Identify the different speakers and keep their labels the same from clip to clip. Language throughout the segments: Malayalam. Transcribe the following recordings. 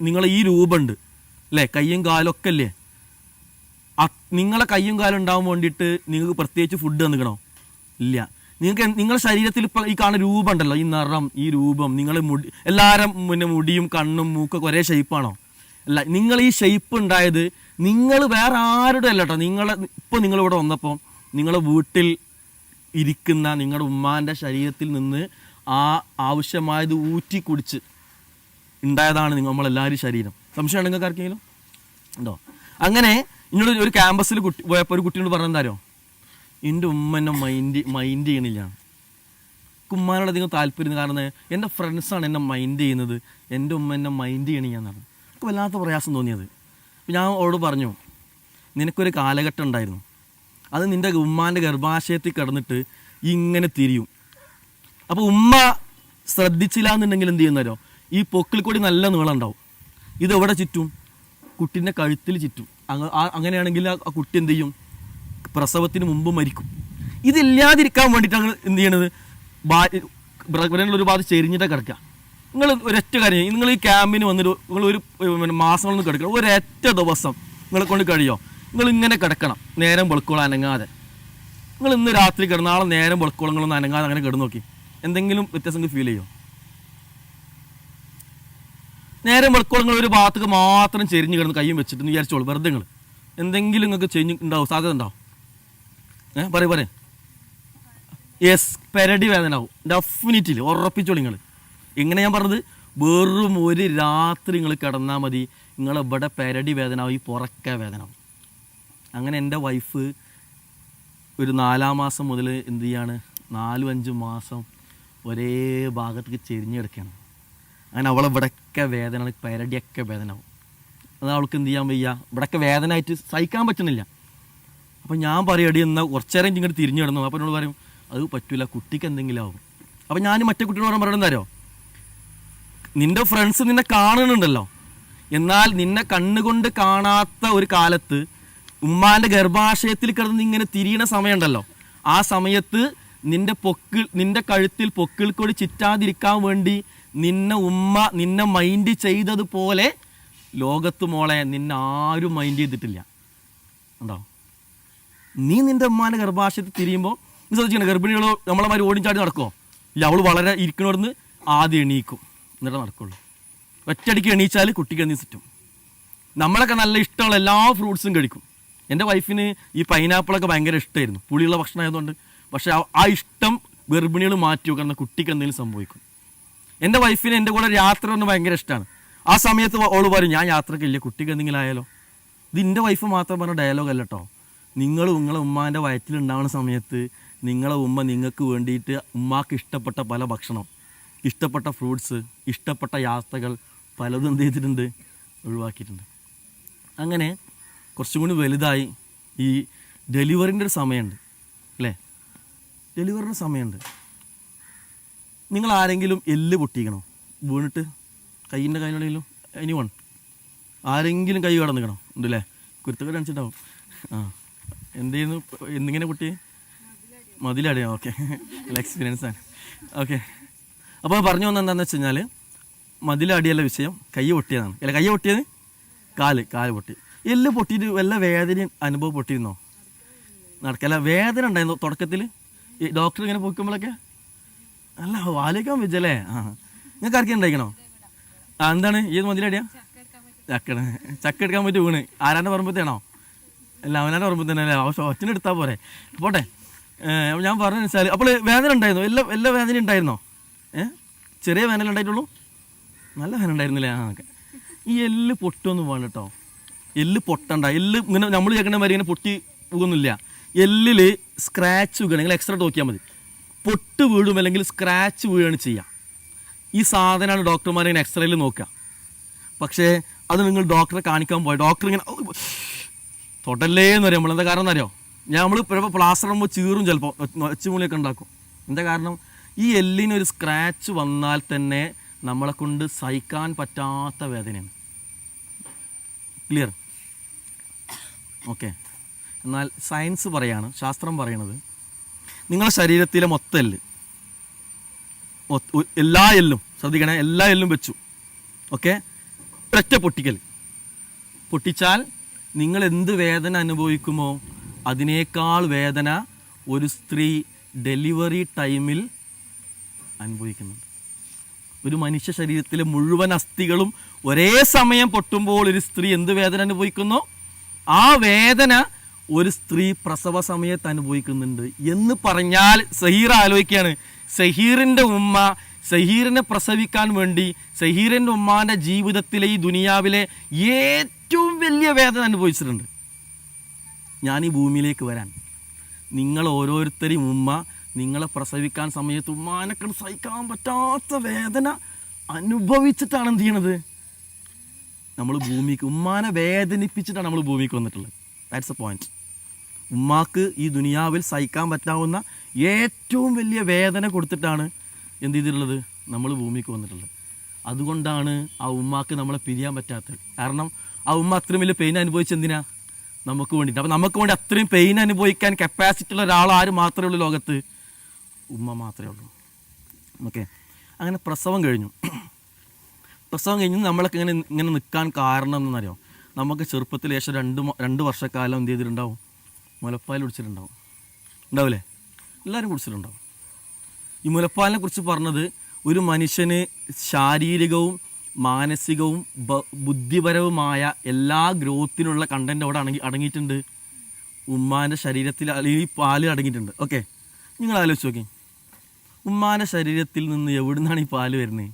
Speaker 1: നിങ്ങളെ ഈ രൂപമുണ്ട് അല്ലേ കയ്യും കാലും ഒക്കെ അല്ലേ നിങ്ങളെ കയ്യും കാലും ഉണ്ടാവാൻ വേണ്ടിയിട്ട് നിങ്ങൾക്ക് പ്രത്യേകിച്ച് ഫുഡ് തന്നിക്കണോ? ഇല്ല. നിങ്ങൾക്ക് നിങ്ങളുടെ ശരീരത്തിൽ ഇപ്പോൾ ഈ കാണുന്ന രൂപം ഉണ്ടല്ലോ ഈ നിറം ഈ രൂപം നിങ്ങൾ മുടി എല്ലാവരും പിന്നെ മുടിയും കണ്ണും മൂക്കൊക്കെ ഒരേ ഷേപ്പാണോ അല്ല നിങ്ങൾ ഈ ഷേപ്പ് ഉണ്ടായത് നിങ്ങൾ വേറെ ആരുടെ അല്ല കേട്ടോ നിങ്ങളെ ഇപ്പോൾ നിങ്ങളിവിടെ വന്നപ്പോൾ നിങ്ങളുടെ വീട്ടിൽ ഇരിക്കുന്ന നിങ്ങളുടെ ഉമ്മാന്റെ ശരീരത്തിൽ നിന്ന് ആ ആവശ്യമായത് ഊറ്റി കുടിച്ച് ഉണ്ടായതാണ് നിങ്ങൾ നമ്മളെല്ലാവരും ശരീരം. സംശയം നിങ്ങൾക്ക് ആർക്കെങ്കിലും? ഉണ്ടോ? അങ്ങനെ ഇന്നോട് ഒരു ക്യാമ്പസിൽ കുട്ടി പോയപ്പോൾ ഒരു കുട്ടിയോട് പറഞ്ഞെന്താരോ എന്റെ ഉമ്മ എന്നെ മൈൻഡ് മൈൻഡ് ചെയ്യണില്ല. ഉമ്മാനോട് അധികം താല്പര്യം കാരണം എന്റെ ഫ്രണ്ട്സാണ് എന്നെ മൈൻഡ് ചെയ്യുന്നത്. എന്റെ ഉമ്മ എന്നെ മൈൻഡ് ചെയ്യണില്ല എന്നാണ്. എനിക്ക് വല്ലാത്ത പ്രയാസം തോന്നിയത്. അപ്പോൾ ഞാൻ അവളോട് പറഞ്ഞു നിനക്കൊരു കാലഘട്ടം ഉണ്ടായിരുന്നു. അത് നിന്റെ ഉമ്മാന്റെ ഗർഭാശയത്തിൽ കിടന്നിട്ട് ഇങ്ങനെ തിരിയും. അപ്പോൾ ഉമ്മ ശ്രദ്ധിച്ചില്ല എന്നുണ്ടെങ്കിൽ എന്ത് ചെയ്യുന്നല്ലോ ഈ പൊക്കിൽ കൂടി നല്ല നീളം ഉണ്ടാവും. ഇത് എവിടെ ചുറ്റും? കുട്ടീന്റെ കഴുത്തിൽ ചുറ്റും. അങ്ങ- അങ്ങനെയാണെങ്കിൽ ആ കുട്ടി എന്ത് ചെയ്യും? പ്രസവത്തിന് മുമ്പ് മരിക്കും. ഇതില്ലാതിരിക്കാൻ വേണ്ടിയിട്ടാണ് എന്ത് ചെയ്യണത്? ബ്രഗനുള്ള ഒരു ഭാഗത്ത് ചെരിഞ്ഞിട്ട് കിടക്കുക. നിങ്ങൾ ഒരൊറ്റ കാര്യം നിങ്ങൾ ഈ ക്യാമ്പിന് വന്നിട്ട് നിങ്ങൾ ഒരു മാസങ്ങളൊന്നും കിടക്കണം ഒരൊറ്റ ദിവസം നിങ്ങളെ കൊണ്ട് കഴിയോ? നിങ്ങൾ ഇങ്ങനെ കിടക്കണം. നേരം വെളുക്കോളം അനങ്ങാതെ. നിങ്ങൾ ഇന്ന് രാത്രി കിടന്നാളെ നേരം വെളുക്കോളങ്ങളൊന്നും അനങ്ങാതെ അങ്ങനെ കിടന്നു നോക്കി. എന്തെങ്കിലും വ്യത്യാസം ഫീൽ ചെയ്യോ? നേരം വെളുക്കോളങ്ങൾ ഒരു ഭാഗത്തേക്ക് മാത്രം ചെരിഞ്ഞ് കിടന്ന് കൈയും വെച്ചിട്ട് വിചാരിച്ചോളൂ. വെറുതെ നിങ്ങൾ എന്തെങ്കിലും നിങ്ങൾക്ക് ചേഞ്ച് ഉണ്ടാവും സാധ്യത ഉണ്ടാവും ഏഹ് പറയും പറയും. യെസ് പെരടി വേദന ആവും. ഡെഫിനറ്റ്ലി ഉറപ്പിച്ചോളൂ നിങ്ങൾ എങ്ങനെ ഞാൻ പറഞ്ഞത് വെറും ഒരു രാത്രി നിങ്ങൾ കിടന്നാൽ മതി. നിങ്ങൾ ഇവിടെ പെരടി വേദന ആവും ഈ പുറക്ക വേദന അങ്ങനെ എന്റെ വൈഫ് ഒരു നാലാം മാസം മുതൽ എന്ത് ചെയ്യാണ്? നാലും അഞ്ചും മാസം ഒരേ ഭാഗത്തേക്ക് ചെരിഞ്ഞ് കിടക്കുകയാണ് അങ്ങനെ അവളെ ഇവിടെയൊക്കെ വേദന പരടിയൊക്കെ വേദന ആവും അത് അവൾക്ക് എന്ത് ചെയ്യാൻ വയ്യ? ഇവിടെയൊക്കെ വേദന ആയിട്ട് സഹിക്കാൻ പറ്റുന്നില്ല. അപ്പം ഞാൻ പറയടി എന്നാൽ കുറച്ച് നേരം ഇങ്ങോട്ട് തിരിഞ്ഞു കിടന്നു. അപ്പം എന്നോട് പറയും അത് പറ്റില്ല കുട്ടിക്ക് എന്തെങ്കിലും ആവും. അപ്പം ഞാൻ മറ്റേ കുട്ടിയോട് പറയാൻ പറയണത് എന്താരോ നിന്റെ ഫ്രണ്ട്സ് നിന്നെ കാണുന്നുണ്ടല്ലോ. എന്നാൽ നിന്നെ കണ്ണുകൊണ്ട് കാണാത്ത ഒരു കാലത്ത് ഉമ്മാന്റെ ഗർഭാശയത്തിൽ കിടന്ന് ഇങ്ങനെ തിരിയണ സമയമുണ്ടല്ലോ. ആ സമയത്ത് നിന്റെ പൊക്കിൾ നിന്റെ കഴുത്തിൽ പൊക്കിൾ കൊടി ചിറ്റാതിരിക്കാൻ വേണ്ടി നിന്നെ ഉമ്മ നിന്നെ മൈൻഡ് ചെയ്തതുപോലെ ലോകത്ത് മോളെ നിന്നെ ആരും മൈൻഡ് ചെയ്തിട്ടില്ല. ഉണ്ടോ നീ നിന്റെ ഉമ്മാന്റെ ഗർഭാശയത്തിൽ തിരിയുമ്പോൾ നീ ശ്രദ്ധിക്കണം ഗർഭിണികൾ നമ്മളെ മാതിരി ഓടിച്ചാടി നടക്കുമോ ഇല്ല അവൾ വളരെ ഇരിക്കണോടുന്ന് ആദ്യം എണീക്കും. എന്നിട്ട് നടക്കുള്ളൂ. ഒറ്റയടിക്ക് എണീച്ചാൽ കുട്ടിക്ക് ചുറ്റും നമ്മളൊക്കെ നല്ല ഇഷ്ടമുള്ള എല്ലാ ഫ്രൂട്ട്സും കഴിക്കും. എന്റെ വൈഫിന് ഈ പൈനാപ്പിളൊക്കെ ഭയങ്കര ഇഷ്ടമായിരുന്നു പുളിയുള്ള ഭക്ഷണം ആയതുകൊണ്ട്. പക്ഷേ ആ- ആ ഇഷ്ടം ഗർഭിണികൾ മാറ്റി വെക്കുന്ന കുട്ടിക്ക് എന്തെങ്കിലും സംഭവിക്കും. എന്റെ വൈഫിന് എന്റെ കൂടെ യാത്ര എന്ന് ഭയങ്കര ഇഷ്ടമാണ് ആ സമയത്ത് ഓൾ പറയും ഞാൻ യാത്രക്കില്ല കുട്ടിക്ക് എന്തെങ്കിലും ആയാലോ? ഇത് എന്റെ വൈഫ് മാത്രം പറഞ്ഞ ഡയലോഗ് അല്ല കേട്ടോ നിങ്ങൾ നിങ്ങളെ ഉമ്മാന്റെ വയറ്റിലുണ്ടാവുന്ന സമയത്ത് നിങ്ങളെ ഉമ്മ നിങ്ങൾക്ക് വേണ്ടിയിട്ട് ഉമ്മാക്ക് ഇഷ്ടപ്പെട്ട പല ഭക്ഷണം ഇഷ്ടപ്പെട്ട ഫ്രൂട്ട്സ് ഇഷ്ടപ്പെട്ട യാത്രകൾ പലതും എന്ത് ചെയ്തിട്ടുണ്ട് ഒഴിവാക്കിയിട്ടുണ്ട്. അങ്ങനെ കുറച്ചും കൂടി വലുതായി ഈ ഡെലിവറിന്റെ ഒരു സമയമുണ്ട് അല്ലേ? ഡെലിവറിന്റെ സമയമുണ്ട്. നിങ്ങൾ ആരെങ്കിലും എല്ല് പൊട്ടിക്കണോ? വീണിട്ട് കയ്യിന്റെ കയ്യിലെങ്കിലും എനി വൺ ആരെങ്കിലും കൈ കടന്നിക്കണോ? ഉണ്ടല്ലേ? കുരുത്തൊക്കെ കാണിച്ചിട്ടുണ്ടാവും. ആ. എന്ത് ചെയ്യുന്നു എന്തിങ്ങനെ പൊട്ടി മതിലടിയാ. ഓക്കെ. നല്ല എക്സ്പീരിയൻസ് ആണ്. ഓക്കെ. അപ്പോൾ പറഞ്ഞു വന്ന എന്താണെന്ന് വെച്ച് കഴിഞ്ഞാൽ മതിലടിയല്ല വിഷയം കൈ പൊട്ടിയതാണ്. അല്ല കൈ പൊട്ടിയത്? കാൽ. കാൽ പൊട്ടി. എല്ല് പൊട്ടിയിട്ട് വല്ല വേദനയും അനുഭവം പൊട്ടിയിരുന്നോ നടക്കല്ല വേദന ഉണ്ടായിരുന്നു തുടക്കത്തിൽ ഡോക്ടർ ഇങ്ങനെ പൊക്കുമ്പോഴൊക്കെ അല്ല ആലോചിക്കാൻ വെച്ചല്ലേ? ആ. നിങ്ങൾക്ക് ആർക്കും ഉണ്ടായിക്കണോ ആ എന്താണ്? ഏത് മതിലടിയാ ചക്കട. ചക്ക എടുക്കാൻ പറ്റി വീണ് ആരാന്റെ പറമ്പത്തേണോ? അല്ല അവനാന്റെ പറമ്പത്ത് തന്നെ അല്ലേ ഒറ്റനെ എടുത്താൽ പോരെ. പോട്ടെ. ഞാൻ പറഞ്ഞു വെച്ചാൽ അപ്പോൾ വേദന ഉണ്ടായിരുന്നു? എല്ലാ എല്ലാ വേദന ഉണ്ടായിരുന്നോ? ഏഹ് ചെറിയ വേനൽ ഉണ്ടായിട്ടുള്ളൂ? നല്ല വേദന ഉണ്ടായിരുന്നില്ലേ? ആ ഓക്കെ. ഈ എല്ല് പൊട്ടൊന്നും വേണം കേട്ടോ എല്ല് പൊട്ടണ്ട. എല്ല് ഇങ്ങനെ നമ്മൾ കേൾക്കണ മാതിരി ഇങ്ങനെ പൊട്ടി പോകുന്നില്ല. എല്ലിൽ സ്ക്രാച്ച് വയ്ക്കണം നിങ്ങൾ എക്സ്ട്രാ നോക്കിയാൽ മതി. പൊട്ട് വീഴും അല്ലെങ്കിൽ സ്ക്രാച്ച് വീഴുകയാണ് ചെയ്യുക. ഈ സാധനമാണ് ഡോക്ടർമാർ ഇങ്ങനെ എക്സ്റേയിൽ നോക്കുക. പക്ഷേ അത് നിങ്ങൾ ഡോക്ടറെ കാണിക്കാൻ പോയി ഡോക്ടർ ഇങ്ങനെ തൊടല്ലേ എന്ന് പറയും. നമ്മളെന്താ കാരണം എന്നറിയോ? ഞാൻ നമ്മൾ ചിലപ്പോൾ പ്ലാസ്റ്റർ ആകുമ്പോൾ ചീറും ചിലപ്പോൾ ഒച്ചുമുളിയൊക്കെ ഉണ്ടാക്കും. എന്താ കാരണം? ഈ എല്ലിനൊരു സ്ക്രാച്ച് വന്നാൽ തന്നെ നമ്മളെ കൊണ്ട് സഹിക്കാൻ പറ്റാത്ത വേദനയാണ്. ക്ലിയർ ഓക്കെ എന്നാൽ സയൻസ് പറയാണ് ശാസ്ത്രം പറയണത് നിങ്ങളുടെ ശരീരത്തിലെ മൊത്തം എല്ല്. എല്ലാ എല്ലും ശ്രദ്ധിക്കണേ എല്ലാ എല്ലും വെച്ചു. ഓക്കെ? ഒറ്റ പൊട്ടിക്കൽ പൊട്ടിച്ചാൽ നിങ്ങൾ എന്ത് വേദന അനുഭവിക്കുമോ അതിനേക്കാൾ വേദന ഒരു സ്ത്രീ ഡെലിവറി ടൈമിൽ അനുഭവിക്കുന്നുണ്ട്. ഒരു മനുഷ്യ ശരീരത്തിലെ മുഴുവൻ അസ്ഥികളും ഒരേ സമയം പൊട്ടുമ്പോൾ ഒരു സ്ത്രീ എന്ത് വേദന അനുഭവിക്കുന്നു? ആ വേദന ഒരു സ്ത്രീ പ്രസവ സമയത്ത് അനുഭവിക്കുന്നുണ്ട്. എന്ന് പറഞ്ഞാൽ സഹീർ ആലോചിക്കുകയാണ്. സഹീറിന്റെ ഉമ്മ സഹീറിനെ പ്രസവിക്കാൻ വേണ്ടി സഹീറിന്റെ ഉമ്മാന്റെ ജീവിതത്തിലെ ഈ ദുനിയാവിലെ ഏറ്റവും വലിയ വേദന അനുഭവിച്ചിട്ടുണ്ട്. ഞാൻ ഈ ഭൂമിയിലേക്ക് വരാൻ. നിങ്ങൾ ഓരോരുത്തരെയും ഉമ്മ നിങ്ങളെ പ്രസവിക്കാൻ സമയത്ത് ഉമ്മാനൊക്കെ സഹിക്കാൻ പറ്റാത്ത വേദന അനുഭവിച്ചിട്ടാണ് എന്ത് ചെയ്യണത്? നമ്മൾ ഭൂമിക്ക് ഉമ്മാനെ വേദനിപ്പിച്ചിട്ടാണ് നമ്മൾ ഭൂമിക്ക് വന്നിട്ടുള്ളത്. ദാറ്റ്സ് എ പോയിന്റ് ഉമ്മാക്ക് ഈ ദുനിയാവിൽ സഹിക്കാൻ പറ്റാവുന്ന ഏറ്റവും വലിയ വേദന കൊടുത്തിട്ടാണ് എന്ത് ചെയ്തിട്ടുള്ളത്? നമ്മൾ ഭൂമിക്ക് വന്നിട്ടുള്ളത്. അതുകൊണ്ടാണ് ആ ഉമ്മാക്ക് നമ്മളെ പിരിയാൻ പറ്റാത്തത്. കാരണം ആ ഉമ്മ അത്രയും വലിയ പെയിൻ അനുഭവിച്ച് എന്തിനാ? നമുക്ക് വേണ്ടിയിട്ട്. അപ്പോൾ നമുക്ക് വേണ്ടി അത്രയും പെയിൻ അനുഭവിക്കാൻ കപ്പാസിറ്റി ഉള്ള ഒരാൾ ആര് മാത്രമേ ഉള്ളൂ ലോകത്ത്? ഉമ്മ മാത്രമേ ഉള്ളൂ. ഓക്കെ. അങ്ങനെ പ്രസവം കഴിഞ്ഞു. പ്രസവം കഴിഞ്ഞ്. നമ്മളൊക്കെ ഇങ്ങനെ ഇങ്ങനെ നിൽക്കാൻ കാരണം എന്നറിയാം നമുക്ക് ചെറുപ്പത്തിൽ ശേഷം രണ്ട് രണ്ട് വർഷക്കാലം എന്ത് ചെയ്തിട്ടുണ്ടാവും? മുലപ്പാൽ കുടിച്ചിട്ടുണ്ടാവും. ഉണ്ടാവില്ലേ? എല്ലാവരും കുടിച്ചിട്ടുണ്ടാവും. ഈ മുലപ്പാലിനെ കുറിച്ച് പറഞ്ഞത് ഒരു മനുഷ്യന് ശാരീരികവും മാനസികവും ബുദ്ധിപരവുമായ എല്ലാ ഗ്രോത്തിനുള്ള കണ്ടന്റ് അവിടെ അടങ്ങി അടങ്ങിയിട്ടുണ്ട്. ഉമ്മാന്റെ ശരീരത്തിൽ അല്ലെങ്കിൽ പാൽ അടങ്ങിയിട്ടുണ്ട്. ഓക്കെ നിങ്ങൾ ആലോചിച്ച് നോക്കി. ഉമ്മാന്റെ ശരീരത്തിൽ നിന്ന് എവിടെ നിന്നാണ് ഈ പാൽ വരുന്നത്?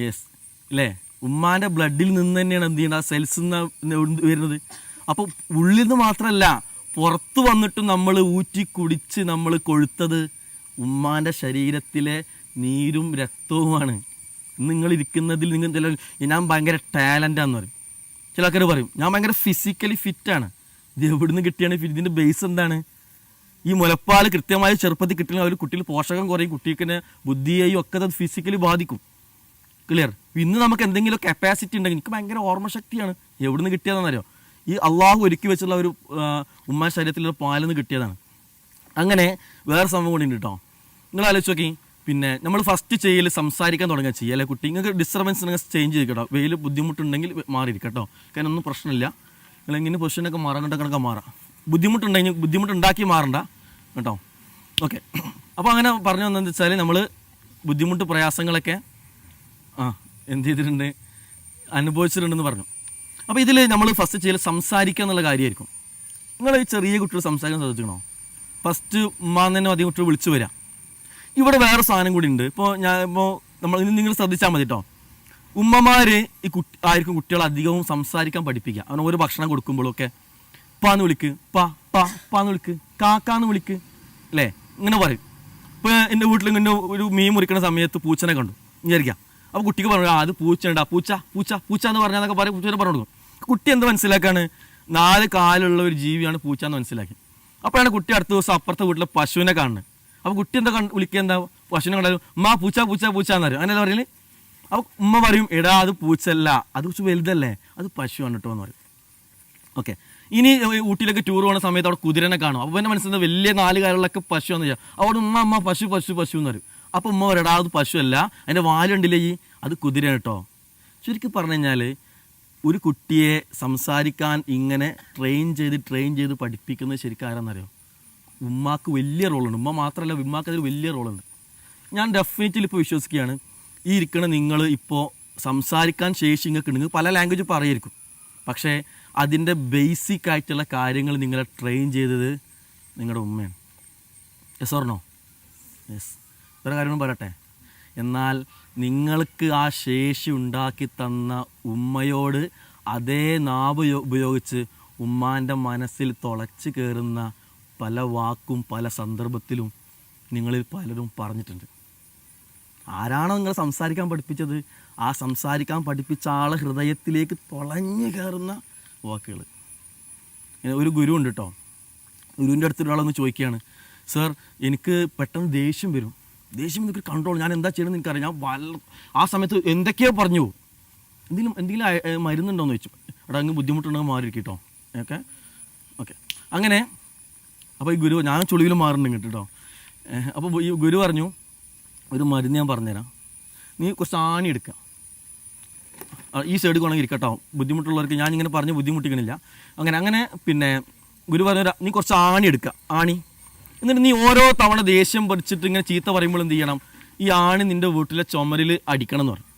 Speaker 1: യെസ് അല്ലേ ഉമ്മാന്റെ ബ്ലഡിൽ നിന്ന് തന്നെയാണ് എന്ത് ചെയ്യുന്നത് ആ സെൽസ് നിന്ന് വരുന്നത്. അപ്പോൾ ഉള്ളിൽ നിന്ന് മാത്രമല്ല പുറത്ത് വന്നിട്ടും നമ്മൾ ഊറ്റി കുടിച്ച് നമ്മൾ കൊഴുത്തത് ഉമ്മാന്റെ ശരീരത്തിലെ നീരും രക്തവുമാണ്. നിങ്ങൾ ഇരിക്കുന്നതിൽ നിങ്ങൾ ചില ഞാൻ ഭയങ്കര ടാലന്റാന്ന് പറയും. ചില ആൾക്കാർ പറയും ഞാൻ ഭയങ്കര ഫിസിക്കലി ഫിറ്റാണ് ഇത് എവിടുന്ന് കിട്ടിയാണ്? ഇതിന്റെ ബേസ് എന്താണ്? ഈ മുലപ്പാൽ കൃത്യമായി ചെറുപ്പത്തിൽ കിട്ടുന്ന ഒരു കുട്ടിയിൽ പോഷകം കുറയും കുട്ടിക്ക് ബുദ്ധിയെയും ഒക്കെ അത് ഫിസിക്കലി ബാധിക്കും. ക്ലിയർ ഇന്ന് നമുക്ക് എന്തെങ്കിലും കപ്പാസിറ്റി ഉണ്ടെങ്കിൽ എനിക്ക് ഭയങ്കര ഓർമ്മശക്തിയാണ് എവിടുന്ന് കിട്ടിയതെന്നറിയോ ഈ അള്ളാഹു ഒരുക്കി വെച്ചുള്ള ഒരു ഉമ്മാൻ ഉമ്മ ശരീരത്തിലുള്ള പാലിൽ നിന്ന് കിട്ടിയതാണ്. അങ്ങനെ വേറെ സംഭവം കൂടി ഉണ്ട് കേട്ടോ നിങ്ങൾ ആലോചിച്ച് നോക്കി. പിന്നെ നമ്മൾ ഫസ്റ്റ് ചെയ്യൽ സംസാരിക്കാൻ തുടങ്ങുക ചെയ്യുക അല്ലെ കുട്ടി? നിങ്ങൾക്ക് ഡിസ്റ്റർബൻസ് നിങ്ങൾ ചേഞ്ച് ചെയ്ത് കേട്ടോ വെയിൽ ബുദ്ധിമുട്ടുണ്ടെങ്കിൽ മാറിയിരിക്കും കേട്ടോ കാരണം ഒന്നും പ്രശ്നമില്ല. നിങ്ങൾ ഇങ്ങനെ പൊസിഷനൊക്കെ കണക്കെ മാറാം. ബുദ്ധിമുട്ടുണ്ടെങ്കിൽ ബുദ്ധിമുട്ടുണ്ടാക്കി മാറണ്ട. കേട്ടോ? ഓക്കെ അപ്പോൾ അങ്ങനെ പറഞ്ഞു വന്നതെന്ന് വെച്ചാൽ നമ്മൾ ബുദ്ധിമുട്ട് പ്രയാസങ്ങളൊക്കെ ആ എന്ത് ചെയ്തിട്ടുണ്ട്? അനുഭവിച്ചിട്ടുണ്ടെന്ന് പറഞ്ഞു. അപ്പോൾ ഇതിൽ നമ്മൾ ഫസ്റ്റ് ചെയ്യൽ സംസാരിക്കുക എന്നുള്ള കാര്യമായിരിക്കും നിങ്ങൾ ഈ ചെറിയ കുട്ടികൾ സംസാരിക്കാൻ ശ്രദ്ധിക്കണോ ഫസ്റ്റ് ഉമ്മാന്ന് അധികം കുട്ടികൾ വിളിച്ചു വരാം. ഇവിടെ വേറെ സാധനം കൂടി ഉണ്ട്. ഇപ്പോൾ ഞാൻ ഇപ്പോൾ നമ്മൾ നിങ്ങൾ ശ്രദ്ധിച്ചാൽ മതി കേട്ടോ ഉമ്മമാർ ഈ കുട്ടി ആയിരിക്കും കുട്ടികളെ അധികവും സംസാരിക്കാൻ പഠിപ്പിക്കുക. അവൻ ഒരു ഭക്ഷണം കൊടുക്കുമ്പോഴൊക്കെ പാന്ന് വിളിക്ക് പാ പാ പാന്ന് വിളിക്ക് കാക്കാന്ന് വിളിക്ക് അല്ലേ? ഇങ്ങനെ പറയും. ഇപ്പോൾ എന്റെ വീട്ടിൽ ഇങ്ങനെ ഒരു മീൻ മുറിക്കുന്ന സമയത്ത് പൂച്ചനെ കണ്ടു. വിചാരിക്കാം അപ്പോൾ കുട്ടിക്ക് പറഞ്ഞു ആ അത് പൂച്ചയുണ്ടാ പൂച്ച പൂച്ച പൂച്ച എന്ന് പറഞ്ഞാൽ പറയും പൂച്ചനെ പറഞ്ഞു കൊടുക്കും. കുട്ടി എന്ത് മനസ്സിലാക്കാണ്? നാല് കാലുള്ള ഒരു ജീവിയാണ് പൂച്ച എന്ന് മനസ്സിലാക്കി. അപ്പോഴാണ് കുട്ടി അടുത്ത ദിവസം അപ്പുറത്തെ വീട്ടിലെ പശുവിനെ കാണുന്നത്. അപ്പോൾ കുട്ടി എന്താ കണ്ട് വിളിക്കുക എന്താ പശുവിനെ കണ്ടാലും ഉമ്മ പൂച്ച പൂച്ച പൂച്ച എന്ന് പറയും അങ്ങനെ പറയൽ? അപ്പോൾ ഉമ്മ പറയും എടാ അത് പൂച്ചല്ല അത് കുറച്ച് വലുതല്ലേ. അത് പശുവാണ് കേട്ടോ എന്ന് പറയും. ഓക്കെ. ഇനി ഊട്ടിയിലേക്ക് ടൂർ പോകുന്ന സമയത്ത് അവിടെ കുതിരനെ കാണും. അപ്പോൾ എന്റെ മനസ്സിൽ വലിയ നാല് കാലുകളൊക്കെ പശു എന്ന് വെച്ചാൽ അവിടെ ഉമ്മ അമ്മ പശു പശു പശു എന്ന് പറയും. അപ്പോൾ ഉമ്മ പറയടാ അത് പശുവല്ല. അതിന്റെ വാലുണ്ടില്ലേ ഈ? അത് കുതിരയാണ് കേട്ടോ ചുരുക്കി പറഞ്ഞു കഴിഞ്ഞാൽ ഒരു കുട്ടിയെ സംസാരിക്കാൻ ഇങ്ങനെ ട്രെയിൻ ചെയ്ത് ട്രെയിൻ ചെയ്ത് പഠിപ്പിക്കുന്നത് ശരിക്കും ആരാന്നറിയോ? ഉമ്മാക്ക് വലിയ റോളുണ്ട്. ഉമ്മ മാത്രമല്ല ഉമ്മാക്ക് അതിൽ വലിയ റോളുണ്ട്. ഞാൻ ഡെഫിനറ്റ്ലി ഇപ്പോൾ വിശ്വസിക്കുകയാണ്. ഈ ഇരിക്കണ നിങ്ങൾ ഇപ്പോൾ സംസാരിക്കാൻ ശേഷി നിങ്ങൾക്ക് ഉണ്ടെങ്കിൽ പല ലാംഗ്വേജ് പറയായിരിക്കും പക്ഷേ അതിന്റെ ബേസിക് ആയിട്ടുള്ള കാര്യങ്ങൾ നിങ്ങളെ ട്രെയിൻ ചെയ്തത് നിങ്ങളുടെ ഉമ്മയാണ്. യെസ് ഓർണോ യെസ് വേറെ കാര്യങ്ങളും പറയട്ടെ? എന്നാൽ നിങ്ങൾക്ക് ആ ശേഷി ഉണ്ടാക്കി തന്ന ഉമ്മയോട് അതേ നാവ് ഉപയോ- ഉപയോഗിച്ച് ഉമ്മാന്റെ മനസ്സിൽ തുളച്ച് കയറുന്ന പല വാക്കും പല സന്ദർഭത്തിലും നിങ്ങളിൽ പലരും പറഞ്ഞിട്ടുണ്ട്. ആരാണോ നിങ്ങൾ സംസാരിക്കാൻ പഠിപ്പിച്ചത്? ആ സംസാരിക്കാൻ പഠിപ്പിച്ച ആൾ ഹൃദയത്തിലേക്ക് തുളഞ്ഞു കയറുന്ന വാക്കുകൾ ഒരു ഗുരു ഉണ്ട് കേട്ടോ ഗുരുവിന്റെ അടുത്തൊരാളൊന്ന് ചോദിക്കുകയാണ് സർ എനിക്ക് പെട്ടെന്ന് ദേഷ്യം വരും. ദേഷ്യം എനിക്ക് കൺട്രോൾ ഞാൻ എന്താ ചെയ്യണമെന്ന് എനിക്കറിയാം. ഞാൻ വല്ല ആ സമയത്ത് എന്തൊക്കെയോ പറഞ്ഞു. എന്തെങ്കിലും എന്തെങ്കിലും മരുന്നുണ്ടോയെന്ന് ചോദിച്ചു. എടാ അങ്ങ് ബുദ്ധിമുട്ടുണ്ടെങ്കിൽ മാറിയിരിക്കും കേട്ടോ ഓക്കെ. ഓക്കെ അങ്ങനെ അപ്പോൾ ഈ ഗുരു ഞാൻ ചുളിവിൽ മാറുന്നുണ്ട് കേട്ടോ അപ്പോൾ ഈ ഗുരു പറഞ്ഞു ഒരു മരുന്ന് ഞാൻ പറഞ്ഞുതരാം. നീ കുറച്ച് ആണി എടുക്കുക ഈ സൈഡ് വേണമെങ്കിൽ ഇരിക്കട്ടോ. ബുദ്ധിമുട്ടുള്ളവർക്ക് ഞാൻ ഇങ്ങനെ പറഞ്ഞ് ബുദ്ധിമുട്ടിക്കണില്ല. അങ്ങനെ അങ്ങനെ പിന്നെ ഗുരു പറഞ്ഞ നീ കുറച്ച് ആണി എടുക്കുക ആണി. എന്നിട്ട് നീ ഓരോ തവണ ദേഷ്യം പറിച്ചിട്ട് ഇങ്ങനെ ചീത്ത പറയുമ്പോൾ എന്ത് ചെയ്യണം? ഈ ആണി നിന്റെ വീട്ടിലെ ചുമരിൽ അടിക്കണം എന്ന് പറഞ്ഞു.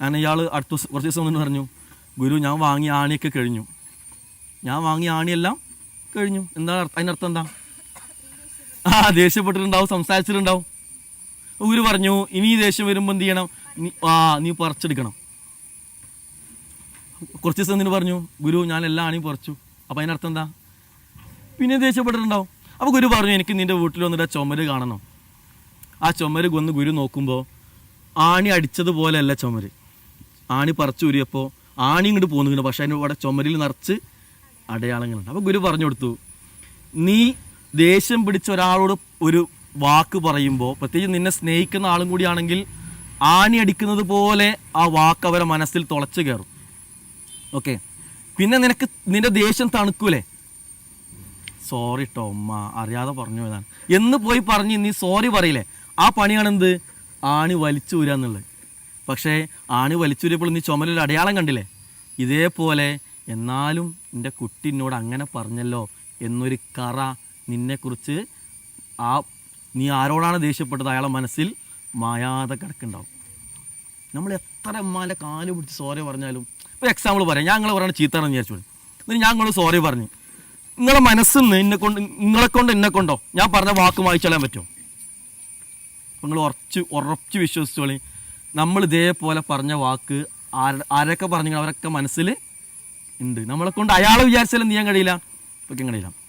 Speaker 1: അങ്ങനെ ഇയാൾ അടുത്ത കുറച്ച് ദിവസം വന്നിട്ട് പറഞ്ഞു ഗുരു ഞാൻ വാങ്ങിയ ആണിയൊക്കെ കഴിഞ്ഞു. ഞാൻ വാങ്ങിയ ആണിയെല്ലാം കഴിഞ്ഞു. എന്താ അതിനർത്ഥം എന്താ? ആ ദേഷ്യപ്പെട്ടിട്ടുണ്ടാവും സംസാരിച്ചിട്ടുണ്ടാവും. ഗുരു പറഞ്ഞു ഇനി ദേഷ്യം വരുമ്പോൾ എന്ത് ചെയ്യണം? നീ ആ നീ പറിച്ചെടുക്കണം. കുറച്ച് ദിവസം എന്തിനു പറഞ്ഞു ഗുരു ഞാൻ എല്ലാ ആണിയും പറിച്ചു. അപ്പം അതിനർത്ഥം എന്താ? പിന്നെ ദേഷ്യപ്പെട്ടിട്ടുണ്ടാവും. അപ്പോൾ ഗുരു പറഞ്ഞു എനിക്ക് നിന്റെ വീട്ടിൽ വന്നിട്ട് ആ ചുമര് കാണണം. ആ ചുമര് വന്ന് ഗുരു നോക്കുമ്പോൾ ആണി അടിച്ചതുപോലെയല്ല ചുമര്. ആണി പറിച്ചു ഊരിയപ്പോൾ ആണി ഇങ്ങോട്ട് പോകുന്നുണ്ട് പക്ഷേ അതിന് ഇവിടെ ചുമരിൽ നിറച്ച് അടയാളങ്ങളുണ്ട്. അപ്പോൾ ഗുരു പറഞ്ഞു കൊടുത്തു നീ ദേഷ്യം പിടിച്ച ഒരാളോട് ഒരു വാക്ക് പറയുമ്പോൾ പ്രത്യേകിച്ച് നിന്നെ സ്നേഹിക്കുന്ന ആളും കൂടിയാണെങ്കിൽ ആണി അടിക്കുന്നത് പോലെ ആ വാക്ക് അവരെ മനസ്സിൽ തുളച്ച് കയറും. ഓക്കെ? പിന്നെ നിനക്ക് നിന്റെ ദേഷ്യം തണുക്കൂലേ? സോറി കേട്ടോ ഉമ്മ. അറിയാതെ പറഞ്ഞു പോയതാണ്. എന്ന് പോയി പറഞ്ഞ് നീ സോറി പറയില്ലേ? ആ പണിയാണ് എന്ത് ആണി വലിച്ചു ഊരാന്നുള്ളത് പക്ഷേ ആണി വലിച്ചൂരിയപ്പോൾ നീ ചുമലൊരു അടയാളം കണ്ടില്ലേ? ഇതേപോലെ എന്നാലും എന്റെ കുട്ടി എന്നോട് അങ്ങനെ പറഞ്ഞല്ലോ എന്നൊരു കറ നിന്നെക്കുറിച്ച് ആ നീ ആരോടാണ് ദേഷ്യപ്പെട്ടത്? അയാളെ മനസ്സിൽ മായാതെ കിടക്കുന്നുണ്ടാവും. നമ്മൾ എത്ര അമ്മാന്റെ കാൽ പിടിച്ച് സോറി പറഞ്ഞാലും ഒരു എക്സാമ്പിൾ പറയാം. ഞാൻ നിങ്ങളെ പറയുന്നത് ചീത്തയാണെന്ന് വിചാരിച്ചു എന്നിട്ട് ഞാൻ സോറി പറഞ്ഞു. നിങ്ങളെ മനസ്സിൽ നിന്ന് എന്നെ കൊണ്ട് നിങ്ങളെ കൊണ്ട് എന്നെ കൊണ്ടോ? ഞാൻ പറഞ്ഞ വാക്ക് വായിച്ചാലാൻ പറ്റുമോ? നിങ്ങൾ ഉറച്ച് ഉറച്ച് വിശ്വസിച്ചോളി. നമ്മൾ ഇതേപോലെ പറഞ്ഞ വാക്ക് ആര- ആരൊക്കെ പറഞ്ഞു അവരൊക്കെ മനസ്സിൽ ഉണ്ട്. നമ്മളെ കൊണ്ട് അയാളെ വിചാരിച്ചാലും നീയാൻ കഴിയില്ല ഇപ്പം കഴിയില്ല